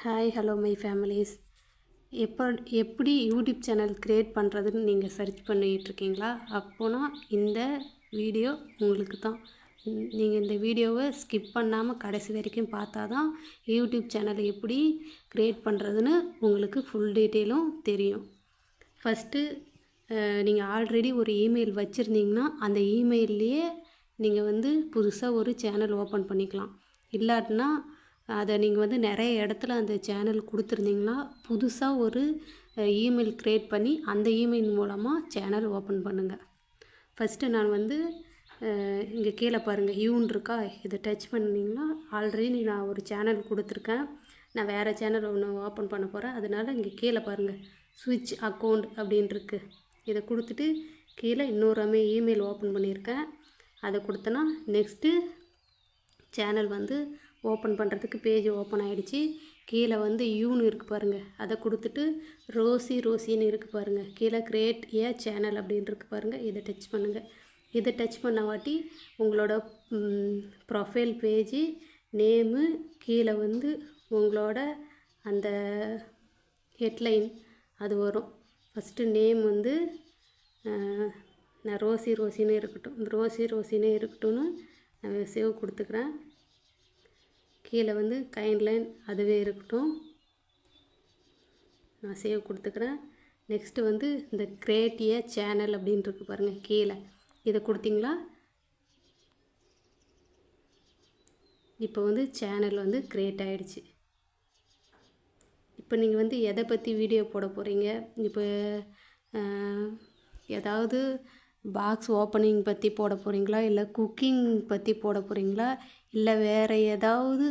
Hi hello my families எப்போ எப்படி YouTube channel create பண்ணுறதுன்னு நீங்கள் சர்ச் பண்ணிகிட்டு இருக்கீங்களா அப்போனா இந்த வீடியோ உங்களுக்கு தான் நீங்கள் இந்த வீடியோவை ஸ்கிப் பண்ணாமல் கடைசி வரைக்கும் பார்த்தா தான் யூடியூப் சேனல் எப்படி க்ரியேட் பண்ணுறதுன்னு உங்களுக்கு ஃபுல் டீட்டெயிலும் தெரியும். ஃபஸ்ட்டு நீங்கள் ஆல்ரெடி ஒரு இமெயில் வச்சுருந்தீங்கன்னா அந்த இமெயில்லையே நீங்கள் வந்து புதுசாக ஒரு சேனல் ஓப்பன் பண்ணிக்கலாம். இல்லாட்டினா அதை நீங்கள் வந்து நிறைய இடத்துல அந்த சேனல் கொடுத்துருந்தீங்கன்னா புதுசாக ஒரு இமெயில் க்ரியேட் பண்ணி அந்த இமெயில் மூலமாக சேனல் ஓப்பன் பண்ணுங்கள் ஃபஸ்ட்டு நான் வந்து இங்கே கீழே பாருங்கள் யூன் இருக்கா? இதை டச் பண்ணிங்கன்னா ஆல்ரெடி நான் ஒரு சேனல் கொடுத்துருக்கேன். நான் வேறு சேனல் ஒன்று ஓப்பன் பண்ண போகிறேன் அதனால் இங்கே கீழே பாருங்கள் ஸ்விட்ச் அக்கௌண்ட் அப்படின்ட்டுருக்கு இதை கொடுத்துட்டு கீழே இன்னொரு இமெயில் ஓப்பன் பண்ணியிருக்கேன். அதை கொடுத்தனா நெக்ஸ்ட்டு சேனல் வந்து ஓப்பன் பண்ணுறதுக்கு பேஜ் ஓப்பன் ஆகிடுச்சி கீழே வந்து யூன்னு இருக்குது பாருங்கள் அதை கொடுத்துட்டு ரோசி ரோசின்னு இருக்குது பாருங்கள் கீழே கிரியேட் ஏ சேனல் அப்படின்னு இருக்குது பாருங்கள் இதை டச் பண்ணுங்கள் இதை டச் பண்ண வாட்டி உங்களோட ப்ரொஃபைல் பேஜு நேமு கீழே வந்து உங்களோட அந்த ஹெட்லைன் அது வரும். ஃபஸ்ட்டு நேம் வந்து நான் ரோசி ரோசின்னு இருக்கட்டும். ரோசி ரோசின்னு இருக்கட்டும்னு நான் சேவ் கொடுத்துக்கிறேன். கீழே வந்து கைண்ட்லைன் அதுவே இருக்கட்டும். நான் சேவ் கொடுத்துக்கிறேன். நெக்ஸ்ட்டு வந்து இந்த கிரேட்டிய சேனல் அப்படின்ட்டு இருக்கு பாருங்கள் கீழே. இதை கொடுத்தீங்களா? இப்போ வந்து சேனல் வந்து க்ரியேட் ஆகிடுச்சு இப்போ நீங்கள் வந்து எதை பற்றி வீடியோ போட போகிறீங்க இப்போ ஏதாவது பாக்ஸ் ஓப்பனிங் பற்றி போட போகிறீங்களா இல்லை குக்கிங் பற்றி போட போகிறீங்களா இல்லை வேறு ஏதாவது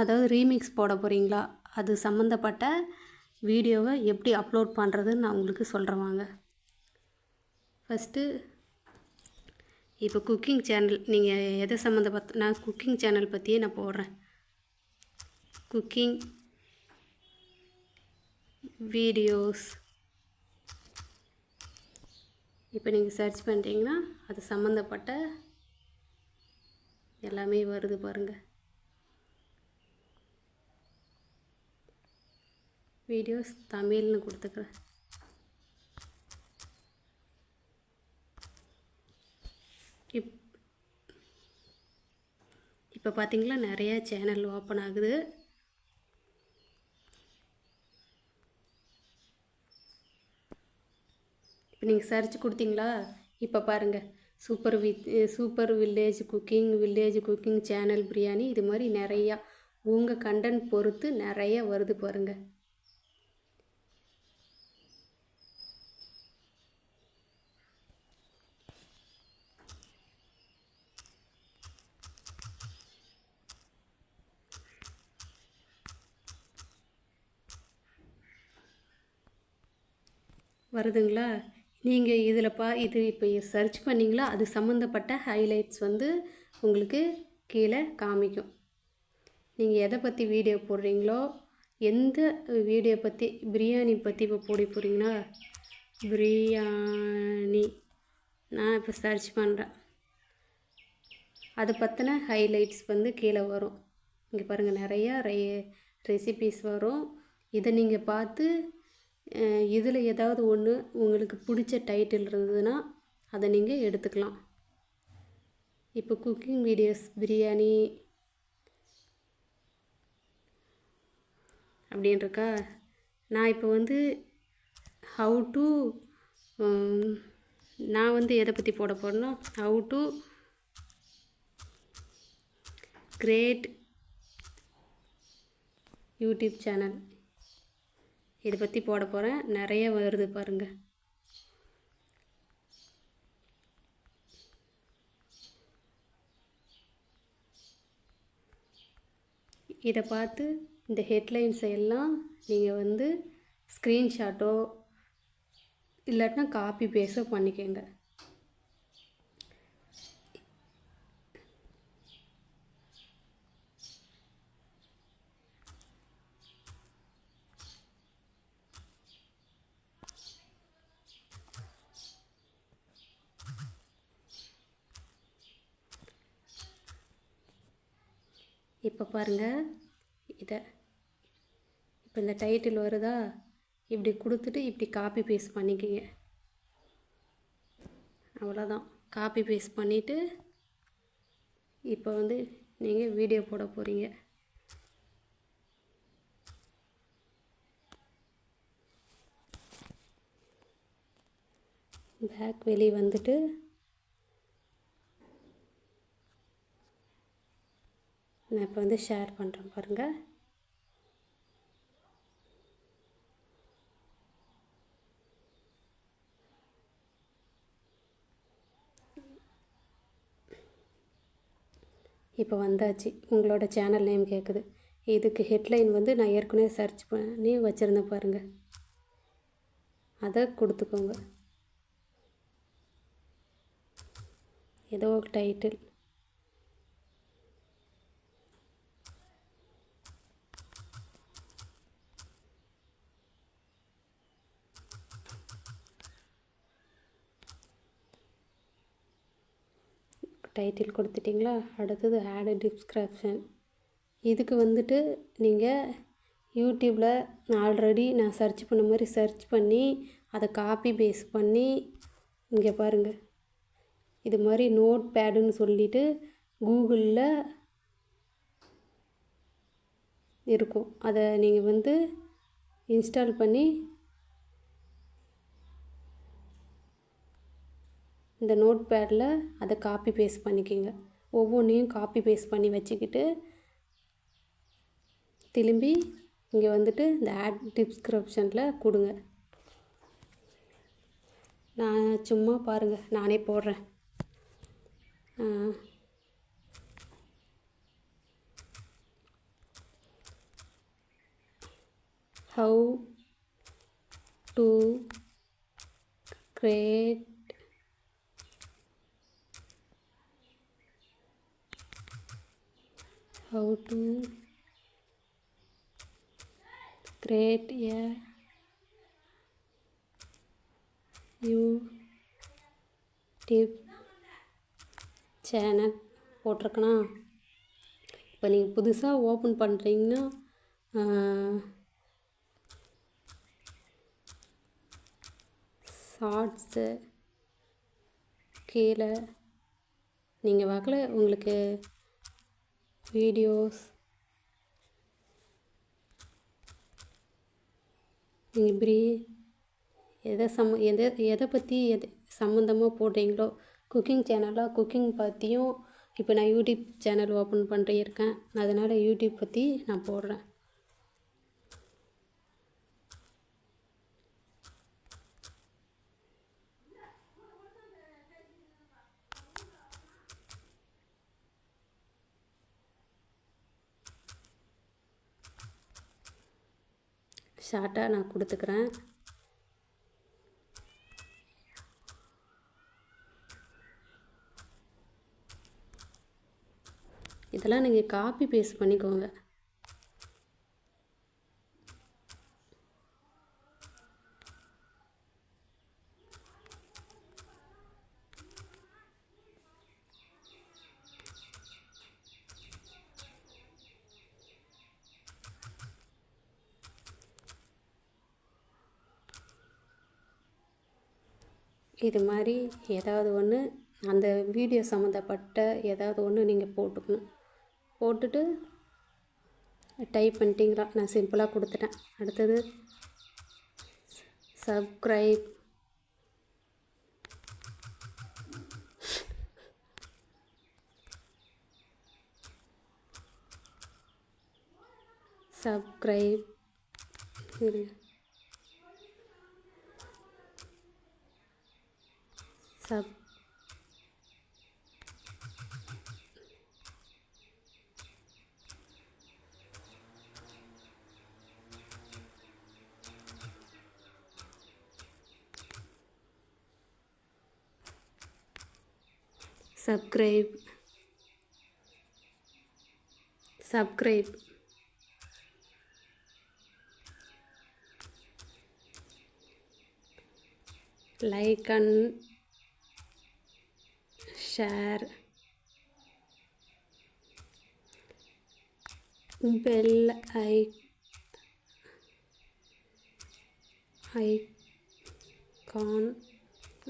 அதாவது ரீமிக்ஸ் போட போகிறீங்களா அது சம்மந்தப்பட்ட வீடியோவை எப்படி அப்லோட் பண்ணுறதுன்னு நான் உங்களுக்கு சொல்கிறேன் வாங்க. ஃபஸ்ட்டு இப்போ குக்கிங் சேனல் நீங்கள் எதை சம்மந்தப்பட்ட நான் குக்கிங் சேனல் பற்றியே நான் போடுறேன். குக்கிங் வீடியோஸ் இப்போ நீங்கள் சர்ச் பண்ணுறீங்கன்னா அது சம்மந்தப்பட்ட எல்லாமே வருது பாருங்கள் வீடியோஸ் தமிழ்னு கொடுத்துக்கிறேன். இப் இப்போ பார்த்தீங்களா நிறையா சேனல் ஓப்பன் ஆகுது. இப்போ நீங்கள் சர்ச் கொடுத்தீங்களா? இப்போ பாருங்கள் super with super village cooking village cooking channel biryani இது மாதிரி நிறையா உங்கள் கண்டென்ட் பொறுத்து நிறைய வருது பாருங்கள் வருதுங்களா? நீங்கள் இதில் பா இது இப்போ சர்ச் பண்ணிங்களா? அது சம்மந்தப்பட்ட ஹைலைட்ஸ் வந்து உங்களுக்கு கீழே காமிக்கும். நீங்கள் எதை பற்றி வீடியோ போடுறீங்களோ எந்த வீடியோ பற்றி பிரியாணி பற்றி இப்போ போடி போகிறீங்கன்னா பிரியாணி நான் இப்போ சர்ச் பண்ணுறேன் அதை பற்றின ஹைலைட்ஸ் வந்து கீழே வரும். இங்கே பாருங்கள் நிறையா ரெ ரெசிபீஸ் வரும். இதை நீங்கள் பார்த்து இதில் ஏதாவது ஒன்று உங்களுக்கு பிடிச்ச டைட்டில் இருந்ததுன்னா அதை நீங்கள் எடுத்துக்கலாம். இப்போ குக்கிங் வீடியோஸ் பிரியாணி அப்படின்ருக்கா நான் இப்போ வந்து ஹவு டு நான் வந்து எதை பற்றி போட போகிறேன்னா how to create YouTube channel இதை பற்றி போட போகிறேன் நிறைய வருது பாருங்கள் இதை பார்த்து இந்த ஹெட்லைன்ஸை எல்லாம் நீங்கள் வந்து ஸ்க்ரீன்ஷாட்டோ இல்லாட்டினா காப்பி பேஸோ பண்ணிக்கோங்க. இப்போ பாருங்கள் இதை. இப்போ இந்த டைட்டில் வருதா? இப்படி கொடுத்துட்டு இப்படி காப்பி பேஸ்ட் பண்ணிக்கிங்க. அவ்வளோதான் காப்பி பேஸ்ட் பண்ணிவிட்டு இப்போ வந்து நீங்கள் வீடியோ போட போகிறீங்க பேக் வெளியே வந்துட்டு நான் இப்போ வந்து ஷேர் பண்ணுறேன் பாருங்கள் இப்போ வந்தாச்சு. உங்களோட சேனல் நேம் கேட்குது இதுக்கு ஹெட்லைன் வந்து நான் ஏற்கனவே சர்ச் பண்ணி வச்சுருந்தேன் பாருங்கள் அதை கொடுத்துக்கோங்க. ஏதோ ஒரு டைட்டில் டைட்டில் கொடுத்துட்டிங்களா? அடுத்தது ஆடு டிஸ்கிரிப்ஷன் இதுக்கு வந்துட்டு நீங்கள் யூடியூப்பில் ஆல்ரெடி நான் சர்ச் பண்ண மாதிரி சர்ச் பண்ணி அதை காப்பி பேஸ் பண்ணி இங்கே பாருங்கள் இது மாதிரி நோட் பேடுன்னு சொல்லிட்டு கூகுளில் இருக்கும். அதை நீங்கள் வந்து இன்ஸ்டால் பண்ணி இந்த நோட் பேடில் அதை காப்பி பேஸ்ட் பண்ணிக்கோங்க. ஒவ்வொன்றையும் காப்பி பேஸ்ட் பண்ணி வச்சுக்கிட்டு திரும்பி இங்கே வந்துட்டு இந்த ஆட் டிஸ்கிரிப்ஷனில் கொடுங்க. நான் சும்மா பாருங்கள் நானே போடுறேன். How to create how to create a YouTube channel போட்டிருக்கனா இப்போ நீங்கள் புதுசாக ஓப்பன் பண்ணுறீங்கன்னா ஷார்ட்ஸு கீழே நீங்கள் வாக்கில் உங்களுக்கு வீடியோஸ் நீங்கள் இப்படி எதை சம்ம எதை எதை பற்றி எது சம்மந்தமாக போடுறீங்களோ குக்கிங் சேனலாக குக்கிங் பற்றியும் இப்போ நான் யூடியூப் சேனல் ஓப்பன் பண்ணிருக்கேன் அதனால் யூடியூப் பற்றி நான் போடுறேன். ஷார்ட்டாக நான் கொடுத்துக்கிறேன். இதெல்லாம் நீங்கள் காப்பி பேஸ்ட் பண்ணிக்கோங்க. இது மாதிரி ஏதாவது ஒன்று அந்த வீடியோ சம்மந்தப்பட்ட ஏதாவது ஒன்று நீங்கள் போட்டுக்கணும். போட்டுட்டு டைப் பண்ணிட்டீங்களா? நான் சிம்பிளாக கொடுத்துட்டேன். அடுத்தது subscribe subscribe ครับสับเกรบสับเกรบไลค์กัน share bell I icon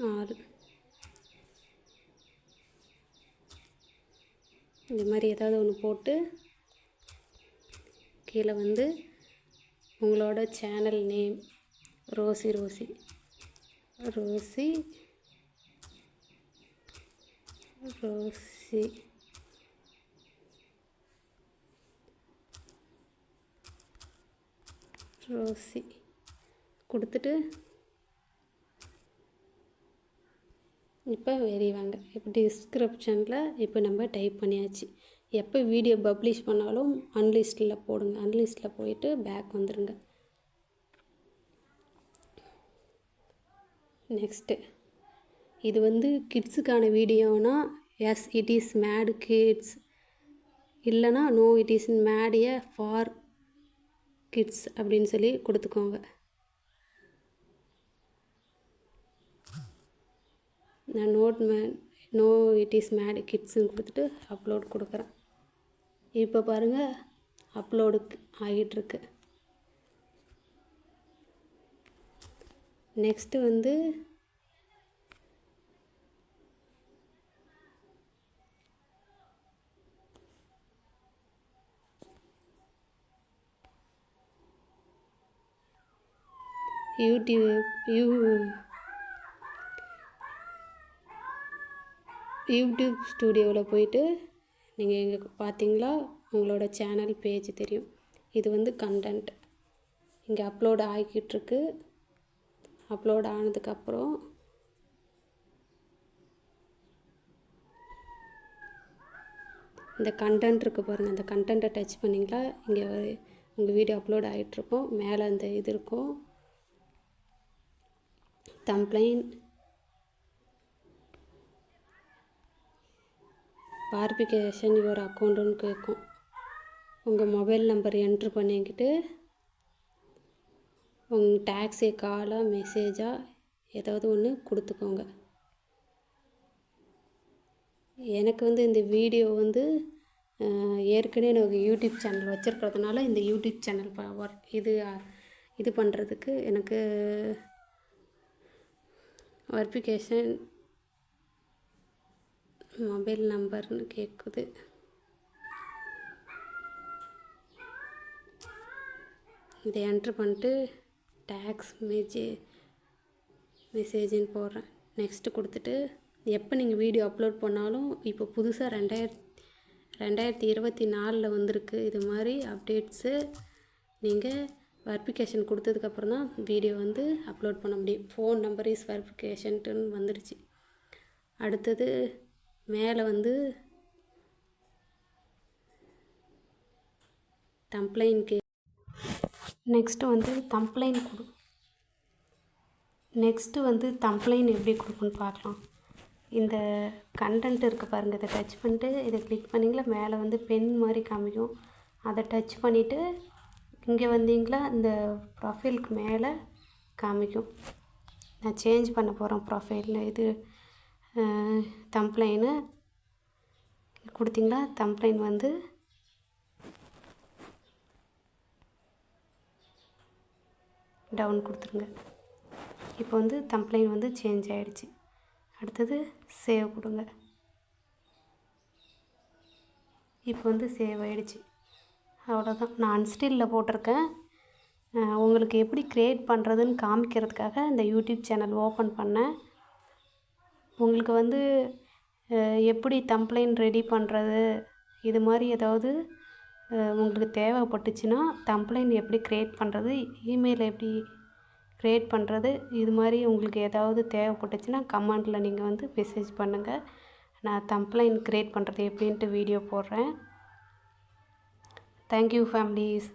or இந்த மாதிரி ஏதாவது ஒன்று போட்டு கீழே வந்து உங்களோட channel name Rosie Rosie. Rosie Rosie Rosie கொடுத்துட்டு இப்போ வெறிவாங்க இப்போ டிஸ்கிரிப்ஷனில் இப்போ நம்ம டைப் பண்ணியாச்சு. எப்போ வீடியோ பப்ளிஷ் பண்ணாலும் அன்லிஸ்ட்டில் போடுங்க. அன்லிஸ்ட்டில் போயிட்டு பேக் வந்துடுங்க நெக்ஸ்ட்டு இது வந்து கிட்ஸுக்கான வீடியோனா yes it is made kids இல்லைனா no it is made for kids அப்படின்னு சொல்லி கொடுத்துக்கோங்க. நான் not made no it is made கிட்ஸுன்னு கொடுத்துட்டு அப்லோட் கொடுக்குறேன். இப்போ பாருங்கள் அப்லோடுக்கு ஆகிட்டுருக்கு. நெக்ஸ்ட்டு வந்து யூடியூப் யூ யூடியூப் ஸ்டூடியோவில் போயிட்டு நீங்கள் எங்கே பார்த்தீங்களா உங்களோட சேனல் பேஜ் தெரியும். இது வந்து கண்டென்ட் இங்கே அப்லோட் ஆகிக்கிட்டுருக்கு அப்லோட் ஆனதுக்கப்புறம் இந்த கண்டென்ட் இருக்குது பாருங்கள் அந்த கண்டென்ட்டை டச் பண்ணிங்களா? இங்கே உங்கள் வீடியோ அப்லோட் ஆகிட்ருக்கும் மேலே அந்த இது இருக்கும். தம்ப்ளைன் பார்பிகேஷன் யுவர் அக்கௌண்ட்டுன்னு கேட்கும். உங்கள் மொபைல் நம்பர் என்ட்ரு பண்ணிக்கிட்டு உங்கள் டேக்ஸி காலாக மெசேஜாக ஏதாவது ஒன்று கொடுத்துக்கோங்க. எனக்கு வந்து இந்த வீடியோ வந்து ஏற்கனவே எனக்கு யூடியூப் சேனல் வச்சுருக்கிறதுனால இந்த யூடியூப் சேனல் ஒர்க் இது இது பண்ணுறதுக்கு எனக்கு வெரிஃபிகேஷன் மொபைல் நம்பர்னு கேட்குது இதை என்ட்ரு பண்ணிட்டு டேக்ஸ் மெஜே மெசேஜின்னு போடுறேன். நெக்ஸ்ட்டு கொடுத்துட்டு எப்போ நீங்கள் வீடியோ அப்லோட் பண்ணாலும் இப்போ புதுசாக ரெண்டாயிரத்தி ரெண்டாயிரத்தி இருபத்தி நாலில் வந்திருக்கு. இது மாதிரி அப்டேட்ஸு நீங்கள் வெரிஃபிகேஷன் கொடுத்ததுக்கப்புறம் தான் வீடியோ வந்து அப்லோட் பண்ண முடியும். ஃபோன் நம்பர் இஸ் வெரிஃபிகேஷன்ட்டுன்னு வந்துடுச்சு அடுத்தது மேலே வந்து கம்ப்ளைண்ட் நெக்ஸ்ட்டு வந்து கம்ப்ளைண்ட் கொடு. நெக்ஸ்ட்டு வந்து கம்ப்ளைண்ட் எப்படி கொடுக்குன்னு பார்க்கலாம். இந்த கண்டென்ட் இருக்குது பாருங்கள் இதை டச் பண்ணிட்டு இதை கிளிக் பண்ணிங்களா மேலே வந்து பென் மாதிரி காமிக்கும். அதை டச் பண்ணிவிட்டு இங்கே வந்தீங்களா? இந்த ப்ரொஃபைலுக்கு மேலே காமிக்கும். நான் சேஞ்ச் பண்ண போகிறேன் ப்ரொஃபைலில் இது தம்ப்ளைனு கொடுத்தீங்களா? தம்ப்ளைன் வந்து டவுன் கொடுத்துருங்க. இப்போ வந்து தம்ப்ளைன் வந்து சேஞ்ச் ஆகிடுச்சு அடுத்தது சேவ் கொடுங்க. இப்போ வந்து சேவ் ஆகிடுச்சு அவ்வளோதான். நான் ஸ்டில்லில் போட்டிருக்கேன். உங்களுக்கு எப்படி க்ரியேட் பண்ணுறதுன்னு காமிக்கிறதுக்காக இந்த யூடியூப் சேனல் ஓப்பன் பண்ணேன். உங்களுக்கு வந்து எப்படி தம்ப்ளைன் ரெடி பண்ணுறது இது மாதிரி ஏதாவது உங்களுக்கு தேவைப்பட்டுச்சுன்னா தம்ப்ளைன் எப்படி க்ரியேட் பண்ணுறது இமெயில் எப்படி க்ரியேட் பண்ணுறது இது மாதிரி உங்களுக்கு ஏதாவது தேவைப்பட்டுச்சுன்னா கமெண்டில் நீங்கள் வந்து மெசேஜ் பண்ணுங்கள் நான் தம்ப்ளைன் க்ரியேட் பண்ணுறது எப்படின்ட்டு வீடியோ போடுறேன். Thank you families